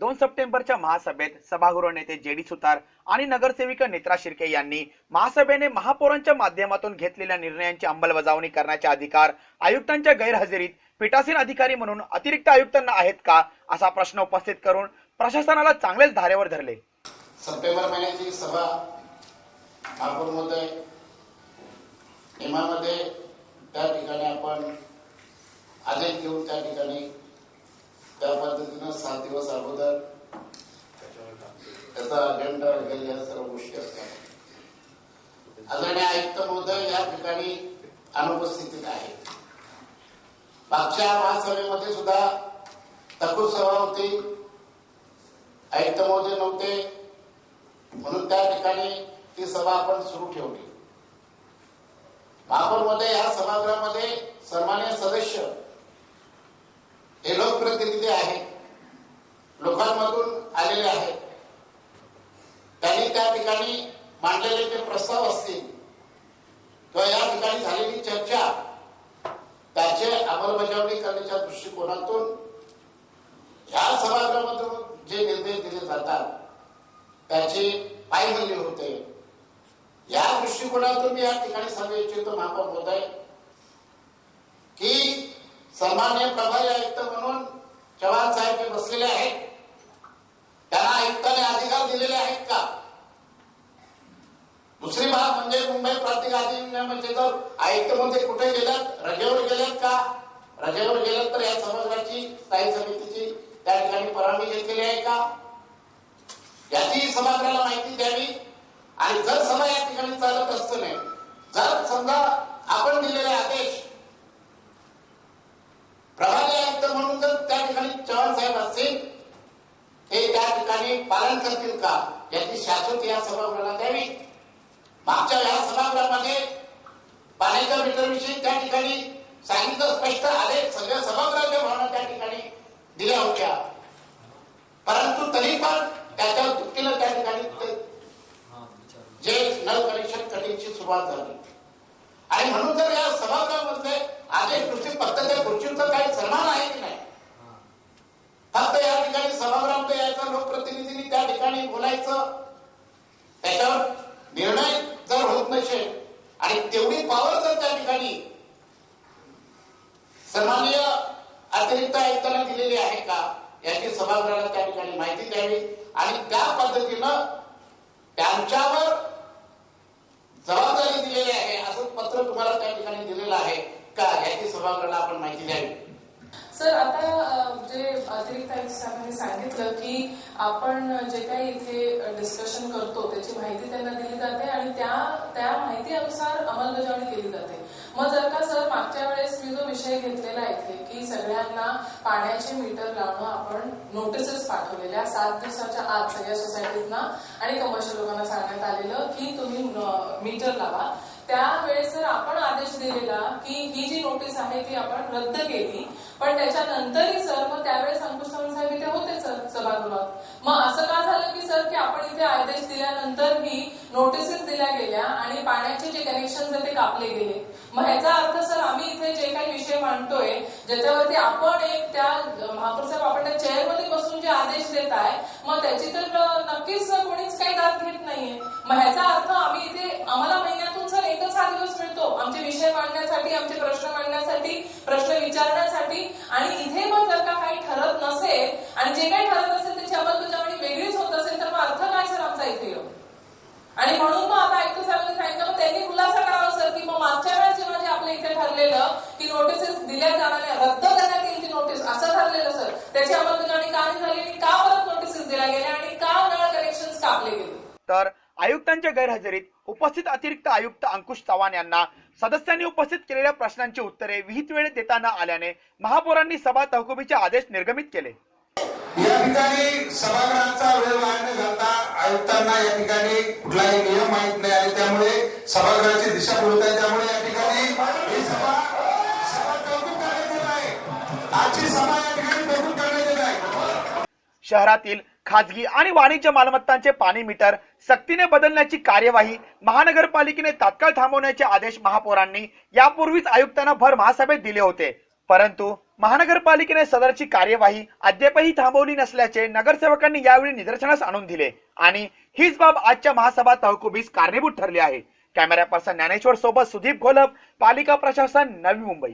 दोन सप्टेंबरच्या महासभेत सभागृह नेते जे डी सुतार आणि नगरसेविका नेत्रा शिर्के यांनी महासभेने महापौरांच्या माध्यमातून घेतलेल्या निर्णयांची अंमलबजावणी करण्याचे अधिकार आयुक्तांच्या गैरहजेरीत पीठासीन अधिकारी म्हणून अतिरिक्त आयुक्तांना आहेत का असा प्रश्न उपस्थित करून प्रशासनाला चांगलेच धारेवर धरले. सप्टेंबर महिन्याची सभा त्या ठिकाणी आपण आदेश घेऊन त्या ठिकाणी त्या पद्धतीनं सात दिवस अगोदर त्याचा अजेंडा वगैरे या सर्व गोष्टी असतात. आदरणीय आयुक्त महोदय या ठिकाणी अनुपस्थितीत आहे. मागच्या महासभेमध्ये सुद्धा तकूर सभा होती. आयुक्त महोदय नव्हते. म्हणून त्या ठिकाणी ती सभा आपण सुरू ठेवली. महापौरमध्ये या सभागृहामध्ये सन्मान्य सदस्य हे लोकप्रतिनिधी आहेत लोकांमधून आलेले आहेत त्यांनी त्या ठिकाणी मांडलेले जे प्रस्ताव असतील किंवा या ठिकाणी झालेली चर्चा त्याचे अंमलबजावणी करण्याच्या दृष्टिकोनातून ह्या सभागृहामधून जे निर्णय दिले जातात त्याचे पायमल्ली होते. या दृष्टिकोनातून मी या ठिकाणी सांगू इच्छितो महापौर होत आहे की सन्मान्य प्रभारी आयुक्त म्हणून चव्हाण साहेब जे बसलेले आहेत त्यांना आयुक्ताने अधिकार दिलेले आहेत का? दुसरी बाब म्हणजे मुंबई प्रांतिक अधिनियम म्हणजे तर आयुक्त म्हणजे कुठे गेल्यात रजेवर गेल्यात का? रजेवर गेलं तर या समाजाची स्थायी समितीची त्या ठिकाणी परवानगी घेतलेली आहे का? याची समाजाला माहिती द्यावी. आणि जर समाज या ठिकाणी चालत असताना जर समजा आपण दिलेले आदेश प्रभारी आयुक्त म्हणून जर त्या ठिकाणी चव्हाण साहेब असतील ते त्या ठिकाणी पालन करतील का? याची शाश्वत या सभागृहाला द्यावी. मागच्या या सभागृहामध्ये पाण्याच्या मीटरविषयी त्या ठिकाणी सांगितलं स्पष्ट आले. सगळ्या सभागृहाच्या भावना त्या ठिकाणी दिल्या होत्या. परंतु तरी पण त्याच्या दुःखीनं त्या ठिकाणी जे नळ कनेक्शन कटिंगची सुरुवात झाली. आणि म्हणून जर या सभागृहामध्ये आदेश कृषी फक्त त्या काही सन्मान आहे की नाही? फक्त या ठिकाणी सभागृहामध्ये यायचं लोकप्रतिनिधींनी त्या ठिकाणी बोलायचं त्याच्यावर निर्णय जर होत नसेल आणि तेवढी पॉवर जर सन्माननीय अतिरिक्त आयुक्तांना दिलेली आहे का? याची सभागृहाला त्या ठिकाणी माहिती द्यावी. आणि त्या पद्धतीनं त्यांच्यावर जबाबदारी दिलेली आहे असं पत्र तुम्हाला त्या ठिकाणी दिलेलं आहे का? याची सभागृहाला आपण माहिती द्यावी. सर आता जे अतिरिक्त आयुक्त साहेबांनी सांगितलं की आपण जे काही इथे डिस्कशन करतो त्याची माहिती त्यांना दिली जाते आणि त्या त्या माहितीनुसार अंमलबजावणी केली मग जर का सर मागच्या वेळेस मी जो विषय घेतलेला आहे इथे की सगळ्यांना पाण्याचे मीटर लावणं आपण नोटिसेस पाठवलेल्या सात दिवसाच्या आत सगळ्या सोसायटीजना आणि कमर्शियल लोकांना सांगण्यात आलेलं की तुम्ही मीटर लावा. त्यावेळेस जर आपण आदेश दिलेला की ही जी नोटीस आहे ती आपण रद्द केली पण त्याच्यानंतरही सर मग त्यावेळेस अंकुश साहेब इथे होते सर सभागृहात. मग असं का झालं की सर की आपण इथे आदेश दिल्यानंतरही नोटिसेस दिल्या गेल्या आणि पाण्याचे जे कनेक्शन ते कापले गेले. मग ह्याचा अर्थ सर आम्ही इथे जे काही विषय मांडतोय ज्याच्यावरती आपण एक त्या महापौर साहेब आपण त्या चेअरमध्ये बसून जे आदेश देत आहे मग त्याची तर नक्कीच कोणीच काही दाद घेत नाहीये. मग ह्याचा अर्थ आम्ही इथे आम्हाला महिन्यातून सर एकच हा दिवस मिळतो आमचे विषय मांडण्यासाठी आमचे प्रश्न मांडण्यासाठी प्रश्न विचारण्यासाठी आणि इथे मग जर का काही ठरत नसेल आणि जे काही ठरत असेल त्याची अंमलबजावणी वेगळीच होत असेल तर मग अर्थ काय सर आमचा इथे येऊन आणि म्हणून मग आता आयुक्त साहेबांनी सांगितलं मग त्यांनी खुलासा करावा सर की मग मागच्या वेळेस जेव्हा जे आपल्या इथे ठरलेलं की नोटिसेस दिल्या जाणाऱ्या रद्द करण्यात येईल ती नोटीस असं ठरलेलं सर त्याची अंमलबजावणी का नाही झाली आणि का परत नोटिसेस दिल्या गेल्या आणि का नळ कनेक्शन कापले गेले तर आयुक्तांच्या गैरहजेरीत उपस्थित अतिरिक्त आयुक्त अंकुश चव्हाण यांना सदस्यांनी उपस्थित केलेल्या प्रश्नांची उत्तरे विहित वेळेत देता न आल्याने महापौरांनी सभा तहकुबीचे आदेश निर्गमित केले. या ठिकाणी सभागृहाचा वेळ वाया घालता आयुक्तांना या ठिकाणी कुठलाही नियम माहीत नाही आणि त्यामुळे सभागृहाची दिशा बोलत आहे. त्यामुळे या ठिकाणी ही सभा सभा तहकूब करण्यात येत आहे. आजची सभा या ठिकाणी तहकूब करण्यात येत आहे. शहरातील खाजगी आणि वाणिज्य मालमत्तांचे पाणी मीटर सक्तीने बदलण्याची कार्यवाही महानगरपालिकेने तात्काळ थांबवण्याचे आदेश महापौरांनी यापूर्वीच आयुक्तांना भर महासभेत दिले होते. परंतु महानगरपालिकेने सदरची कार्यवाही अद्यापही थांबवली नसल्याचे नगरसेवकांनी यावेळी निदर्शनास आणून दिले आणि हीच बाब आजच्या महासभा तहकुबीस कारणीभूत ठरली आहे. कॅमेरा पर्सन ज्ञानेश्वर सोबत सुदीप घोलप पालिका प्रशासन नवी मुंबई.